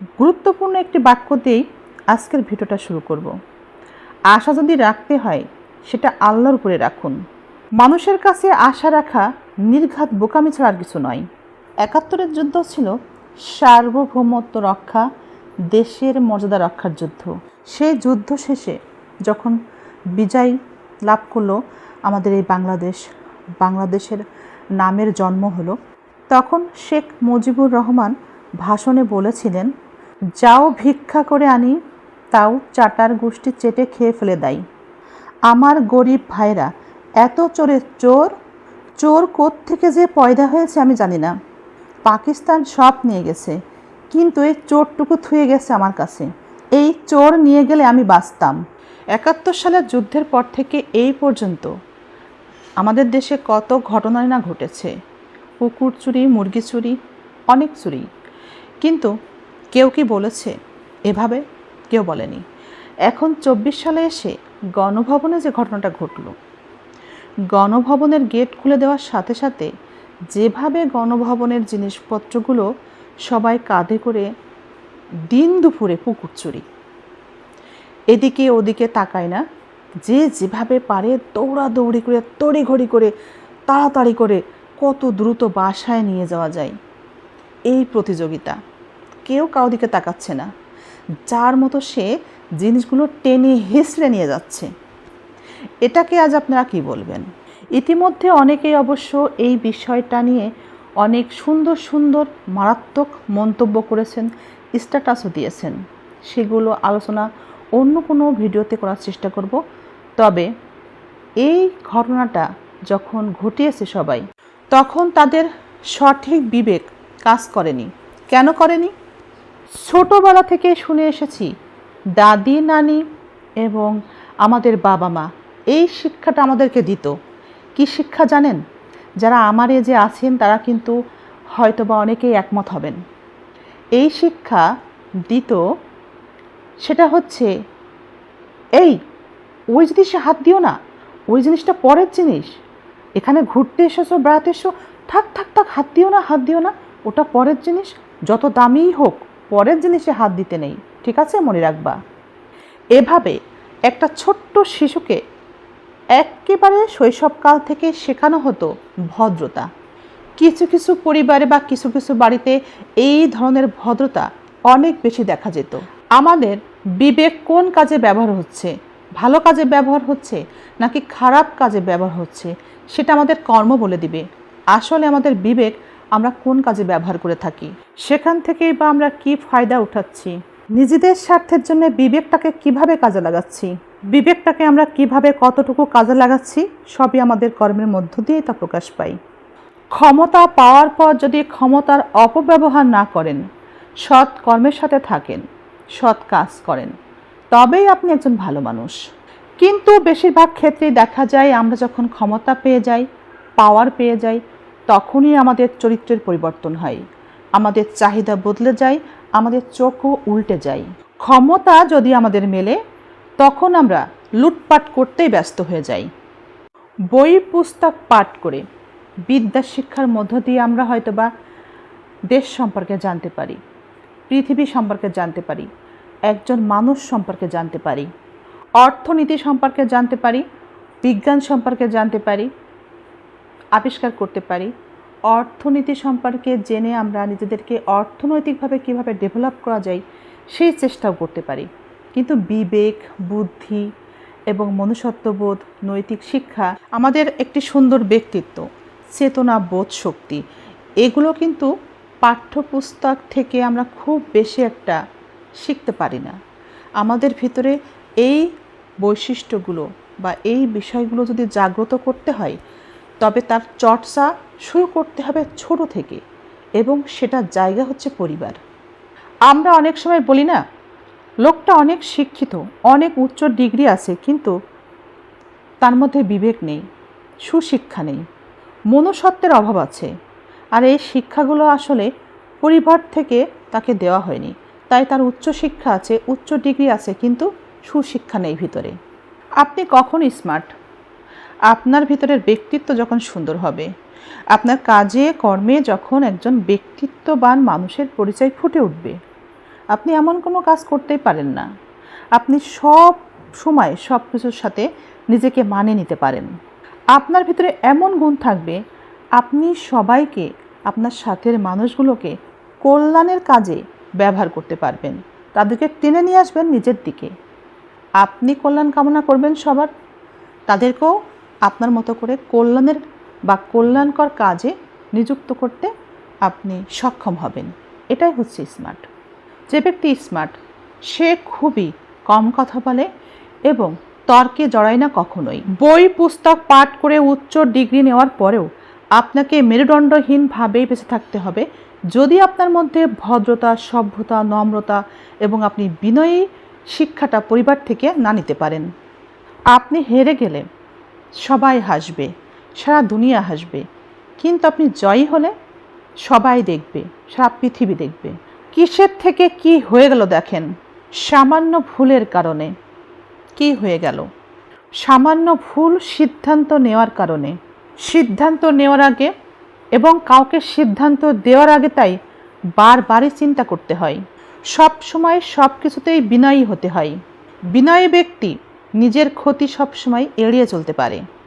গুরুত্বপূর্ণ একটি বাক্য দিয়েই আজকের ভিডিওটা শুরু করব। আশা যদি রাখতে হয়, সেটা আল্লাহর উপরে রাখুন। মানুষের কাছে আশা রাখা নির্ঘাত বোকামি ছাড়া আর কিছু নয়। একাত্তরের যুদ্ধ ছিল সার্বভৌমত্ব রক্ষা, দেশের মর্যাদা রক্ষার যুদ্ধ। সেই যুদ্ধ শেষে যখন বিজয় লাভ করল আমাদের এই বাংলাদেশ, বাংলাদেশের নামের জন্ম হলো, তখন শেখ মুজিবুর রহমান ভাষণে বলেছিলেন যাও ভিক্ষা করে আনি, তাও চাটার গোষ্ঠী চেটে খেয়ে ফেলে দেয় আমার গরিব ভাইরা, এত চোরের চোর চোর থেকে যে পয়দা হয়েছে আমি জানি না। পাকিস্তান সব নিয়ে গেছে, কিন্তু এই চোরটুকু থুয়ে গেছে আমার কাছে। এই চোর নিয়ে গেলে আমি বাঁচতাম। একাত্তর সালের যুদ্ধের পর থেকে এই পর্যন্ত আমাদের দেশে কত ঘটনাই না ঘটেছে। কুকুর চুরি, মুরগি চুরি, অনেক চুরি। কিন্তু কেউ কি বলেছে? এভাবে কেউ বলেনি। এখন চব্বিশ সালে এসে গণভবনে যে ঘটনাটা ঘটল, গণভবনের গেট খুলে দেওয়ার সাথে সাথে যেভাবে গণভবনের জিনিসপত্রগুলো সবাই কাঁধে করে দিন দুপুরে পুকুর চুরি। এদিকে ওদিকে তাকায় না, যে যেভাবে পারে দৌড়াদৌড়ি করে, তড়িঘড়ি করে, তাড়াতাড়ি করে কত দ্রুত বাসায় নিয়ে যাওয়া যায়। এই প্রতিযোগিতা কেউ কারও দিকে তাকাচ্ছে না। যার মতো সে জিনিসগুলো টেনে হেসড়ে নিয়ে যাচ্ছে। এটাকে আজ আপনারা কি বলবেন? ইতিমধ্যে অনেকেই অবশ্য এই বিষয়টা নিয়ে অনেক সুন্দর সুন্দর, মারাত্মক মন্তব্য করেছেন স্ট্যাটাসও দিয়েছেন। সেগুলো আলোচনা অন্য কোনো ভিডিওতে করার চেষ্টা করব। তবে এই ঘটনাটা যখন ঘটিয়েছে সবাই, তখন তাদের সঠিক বিবেক কাজ করেনি। কেন করেনি? ছোটোবেলা থেকে শুনে এসেছি, দাদি, নানি এবং আমাদের বাবা মা, এই শিক্ষাটা আমাদেরকে দিত। কি শিক্ষা জানেন? যারা আমার যে আছেন, তারা কিন্তু হয়তোবা অনেকেই একমত হবেন। এই শিক্ষা দিত, সেটা হচ্ছে, এই, ওই জিনিসে হাত দিও না, ওই জিনিসটা পরের জিনিস। এখানে ঘুরতে এসেছ, বেড়াতে এসো থাক থাক থাক, হাত দিও না, হাত দিও না, ওটা পরের জিনিস, যত দামিই হোক। পরের জিনিসে হাত দিতে নেই, ঠিক আছে মনে রাখবা। এভাবে একটা ছোট্ট শিশুকে একেবারে শৈশবকাল থেকে শেখানো হতো ভদ্রতা। কিছু কিছু পরিবারে বা কিছু কিছু বাড়িতে এই ধরনের ভদ্রতা অনেক বেশি দেখা যেত। আমাদের বিবেক কোন কাজে ব্যবহার হচ্ছে, ভালো কাজে ব্যবহার হচ্ছে, নাকি খারাপ কাজে ব্যবহার হচ্ছে, সেটা আমাদের কর্ম বলে দিবে। আসলে আমাদের বিবেক আমরা কোন কাজে ব্যবহার করে থাকি? সেখান থেকেই বা আমরা কি ফায়দা উঠাচ্ছি? নিজেদের স্বার্থের জন্য বিবেকটাকে কীভাবে কাজে লাগাচ্ছি? বিবেকটাকে আমরা কীভাবে কতটুকু কাজে লাগাচ্ছি? সবই আমাদের কর্মের মধ্য দিয়েই তা প্রকাশ পাই ক্ষমতা পাওয়ার পর যদি ক্ষমতার অপব্যবহার না করেন, সৎ কর্মের সাথে থাকেন, সৎ কাজ করেন, তবেই আপনি একজন ভালো মানুষ। কিন্তু বেশিরভাগ ক্ষেত্রেই দেখা যায় আমরা যখন ক্ষমতা পেয়ে যাই পাওয়ার পেয়ে যাই তখনই আমাদের চরিত্রের পরিবর্তন হয়। আমাদের চাহিদা বদলে যায়, আমাদের চোখও উল্টে যায়। ক্ষমতা যদি আমাদের মেলে, তখন আমরা লুটপাট করতেই ব্যস্ত হয়ে যাই। বই, পুস্তক পাঠ করে বিদ্যা শিক্ষার মধ্য দিয়ে আমরা হয়তোবা দেশ সম্পর্কে জানতে পারি, পৃথিবী সম্পর্কে জানতে পারি, একজন মানুষ সম্পর্কে জানতে পারি, অর্থনীতি সম্পর্কে জানতে পারি, বিজ্ঞান সম্পর্কে জানতে পারি আবিষ্কার করতে পারি। অর্থনীতি সম্পর্কে জেনে আমরা নিজেদেরকে অর্থনৈতিকভাবে কীভাবে ডেভেলপ করা যায়, সেই চেষ্টাও করতে পারি। কিন্তু বিবেক, বুদ্ধি এবং মনুষ্যত্ববোধ, নৈতিক শিক্ষা আমাদের একটি সুন্দর ব্যক্তিত্ব, চেতনা বোধ শক্তি। এগুলো কিন্তু পাঠ্যপুস্তক থেকে আমরা খুব বেশি একটা শিখতে পারি না। আমাদের ভিতরে এই বৈশিষ্ট্যগুলো বা এই বিষয়গুলো যদি জাগ্রত করতে হয় তবে তার চর্চা শুরু করতে হবে ছোট থেকে এবং সেটার জায়গা হচ্ছে পরিবার। আমরা অনেক সময় বলি না, লোকটা অনেক শিক্ষিত, অনেক উচ্চ ডিগ্রি আছে, কিন্তু তার মধ্যে বিবেক নেই, সুশিক্ষা নেই, মনুষ্যত্বের অভাব আছে। আর এই শিক্ষাগুলো আসলে পরিবার থেকে তাকে দেওয়া হয়নি। তাই তার উচ্চ শিক্ষা আছে, উচ্চ ডিগ্রি আছে, কিন্তু সুশিক্ষা নেই ভিতরে। আপনি কখন স্মার্ট আপনার ভিতরের ব্যক্তিত্ব যখন সুন্দর হবে, আপনার কাজে, কর্মে যখন একজন ব্যক্তিত্ববান মানুষের পরিচয় ফুটে উঠবে, আপনি এমন কোনো কাজ করতেই পারেন না। আপনি সব সময় সব কিছুর সাথে নিজেকে মানে নিতে পারেন। আপনার ভিতরে এমন গুণ থাকবে, আপনি সবাইকে, আপনার সাথের মানুষগুলোকে কল্যাণের কাজে ব্যবহার করতে পারবেন। তাদেরকে টেনে নিয়ে আসবেন নিজের দিকে। আপনি কল্যাণ কামনা করবেন সবার, তাদেরকেও আপনার মতো করে কল্যাণের বা কল্যাণকর কাজে নিযুক্ত করতে আপনি সক্ষম হবেন। এটাই হচ্ছে স্মার্ট যে ব্যক্তি স্মার্ট সে খুবই কম কথা বলে এবং তর্কে জড়ায় না কখনোই। বই, পুস্তক, পাঠ করে উচ্চ ডিগ্রি নেওয়ার পরেও আপনাকে মেরুদণ্ডহীনভাবেই বেঁচে থাকতে হবে। যদি আপনার মধ্যে ভদ্রতা, সভ্যতা, নম্রতা এবং আপনি বিনয়ী শিক্ষাটা পরিবার থেকে না নিতে পারেন, আপনি হেরে গেলে সবাই হাসবে, সারা দুনিয়া হাসবে। কিন্তু আপনি জয়ী হলে সবাই দেখবে, সারা পৃথিবী দেখবে। কিসের থেকে কি হয়ে গেল দেখেন? সামান্য ভুলের কারণে। কি হয়ে গেল? সামান্য ভুল সিদ্ধান্ত নেওয়ার কারণে। সিদ্ধান্ত নেওয়ার আগে এবং কাউকে সিদ্ধান্ত দেওয়ার আগে তাই বারবারই চিন্তা করতে হয়। সব সময় সব কিছুতেই বিনয়ী হতে হয়। বিনয়ী ব্যক্তি নিজের ক্ষতি সবসময় এড়িয়ে চলতে পারে।